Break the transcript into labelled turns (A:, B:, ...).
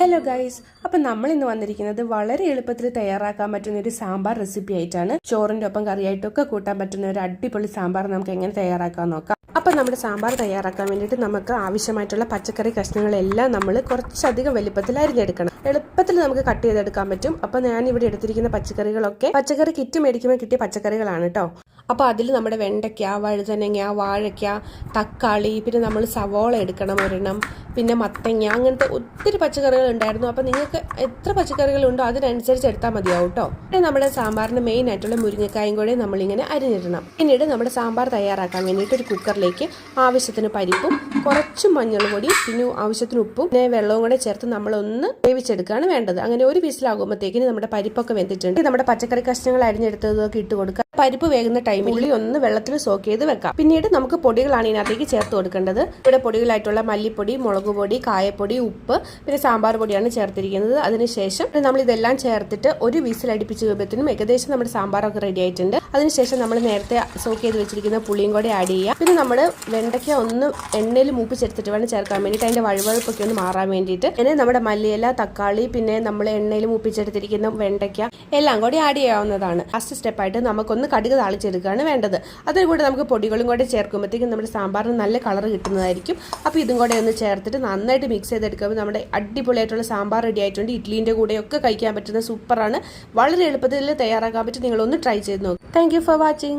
A: Hello guys അപ്പം നമ്മൾ ഇന്ന് വന്നിരിക്കുന്നത് വളരെ എളുപ്പത്തിൽ തയ്യാറാക്കാൻ പറ്റുന്ന ഒരു സാമ്പാർ റെസിപ്പി ആയിട്ടാണ്. ചോറിന്റെ ഒപ്പം കറിയായിട്ടൊക്കെ കൂട്ടാൻ പറ്റുന്ന ഒരു അടിപൊളി സാമ്പാർ നമുക്ക് എങ്ങനെ തയ്യാറാക്കാൻ നോക്കാം. അപ്പം നമ്മുടെ സാമ്പാർ തയ്യാറാക്കാൻ വേണ്ടിയിട്ട് നമുക്ക് ആവശ്യമായിട്ടുള്ള പച്ചക്കറി കഷ്ണങ്ങളെല്ലാം നമ്മൾ കുറച്ചധികം വലിപ്പത്തിൽ അരിഞ്ഞെടുക്കണം. എളുപ്പത്തിൽ നമുക്ക് കട്ട് ചെയ്തെടുക്കാൻ പറ്റും. അപ്പം ഞാൻ ഇവിടെ എടുത്തിരിക്കുന്ന പച്ചക്കറികളൊക്കെ പച്ചക്കറി കിറ്റ് മേടിക്കുമ്പോൾ കിട്ടിയ പച്ചക്കറികളാണ് കേട്ടോ അപ്പോൾ അതിൽ നമ്മുടെ വെണ്ടയ്ക്ക വഴുതനങ്ങ വാഴയ്ക്ക തക്കാളി പിന്നെ നമ്മൾ സവോള എടുക്കണം ഒരെണ്ണം പിന്നെ മത്തങ്ങ അങ്ങനത്തെ ഒത്തിരി പച്ചക്കറികൾ ഉണ്ടായിരുന്നു. അപ്പോൾ നിങ്ങൾക്ക് എത്ര പച്ചക്കറികളുണ്ടോ അതിനനുസരിച്ച് എടുത്താൽ മതിയാവും കേട്ടോ പിന്നെ നമ്മുടെ സാമ്പാറിന് മെയിൻ ആയിട്ടുള്ള മുരിങ്ങക്കായും കൂടെ നമ്മളിങ്ങനെ അരിഞ്ഞിടണം. പിന്നീട് നമ്മുടെ സാമ്പാർ തയ്യാറാക്കാൻ വേണ്ടിയിട്ട് ഒരു കുക്കറിലേക്ക് ആവശ്യത്തിന് പരിപ്പും കുറച്ച് മഞ്ഞൾ പൊടി പിന്നെ ആവശ്യത്തിന് ഉപ്പും പിന്നെ വെള്ളവും കൂടെ ചേർത്ത് നമ്മളൊന്ന് വേവിച്ചെടുക്കുകയാണ് വേണ്ടത്. അങ്ങനെ ഒരു വിസിലാകുമ്പോഴത്തേക്കിന് നമ്മുടെ പരിപ്പൊക്കെ വെന്തിട്ടുണ്ട്. നമ്മുടെ പച്ചക്കറി കഷ്ണങ്ങൾ അരിഞ്ഞെടുത്തതൊക്കെ ഇട്ട് കൊടുക്കുക. പരിപ്പ് വേകുന്ന ടൈമിൽ ഉള്ളി ഒന്ന് വെള്ളത്തിൽ സോക്ക് ചെയ്ത് വെക്കാം. പിന്നീട് നമുക്ക് പൊടികളാണ് ഇതിനകത്തേക്ക് ചേർത്ത് കൊടുക്കേണ്ടത്. ഇവിടെ പൊടികളായിട്ടുള്ള മല്ലിപ്പൊടി മുളക് പൊടി കായപ്പൊടി ഉപ്പ് പിന്നെ സാമ്പാർ പൊടിയാണ് ചേർത്തിരിക്കുന്നത്. അതിനുശേഷം നമ്മൾ ഇതെല്ലാം ചേർത്തിട്ട് ഒരു വിസിൽ അടുപ്പിച്ച് കഴിയുമ്പോഴത്തേനും ഏകദേശം നമ്മുടെ സാമ്പാറൊക്കെ റെഡി ആയിട്ടുണ്ട്. അതിനുശേഷം നമ്മൾ നേരത്തെ സോക്ക് ചെയ്ത് വെച്ചിരിക്കുന്ന പുളിയും കൂടെ ആഡ് ചെയ്യുക. പിന്നെ നമ്മൾ വെണ്ടയ്ക്ക ഒന്ന് എണ്ണയിൽ മൂപ്പ് ചേർത്തിട്ട് വേണം ചേർക്കാൻ വേണ്ടിയിട്ട്. അതിന്റെ വഴുവഴുപ്പൊക്കെ ഒന്ന് മാറാൻ വേണ്ടിയിട്ട്. പിന്നെ നമ്മുടെ മല്ലിയില തക്കാളി പിന്നെ നമ്മൾ എണ്ണയിൽ മൂപ്പിച്ചെടുത്തിരിക്കുന്ന വെണ്ടയ്ക്ക എല്ലാം കൂടി ആഡ് ചെയ്യാവുന്നതാണ്. ഫസ്റ്റ് സ്റ്റെപ്പായിട്ട് നമുക്കൊന്ന് കടുക് താളിച്ചെടുക്കുകയാണ് വേണ്ടത്. അതിൽ കൂടെ നമുക്ക് പൊടികളും കൂടെ ചേർക്കുമ്പോഴത്തേക്കും നമ്മുടെ സാമ്പാറിന് നല്ല കളർ കിട്ടുന്നതായിരിക്കും. അപ്പോൾ ഇതും കൂടെ ഒന്ന് ചേർത്തിട്ട് നന്നായിട്ട് മിക്സ് ചെയ്തെടുക്കുമ്പോൾ നമ്മുടെ അടിപൊളിയായിട്ടുള്ള സാമ്പാർ റെഡി ആയിട്ടുണ്ട്. ഇഡ്ലീന്റെ കൂടെയൊക്കെ കഴിക്കാൻ പറ്റുന്ന സൂപ്പറാണ് വളരെ എളുപ്പത്തിൽ തയ്യാറാക്കാൻ പറ്റും. നിങ്ങളൊന്ന് ട്രൈ ചെയ്ത് നോക്കും. Thank for watching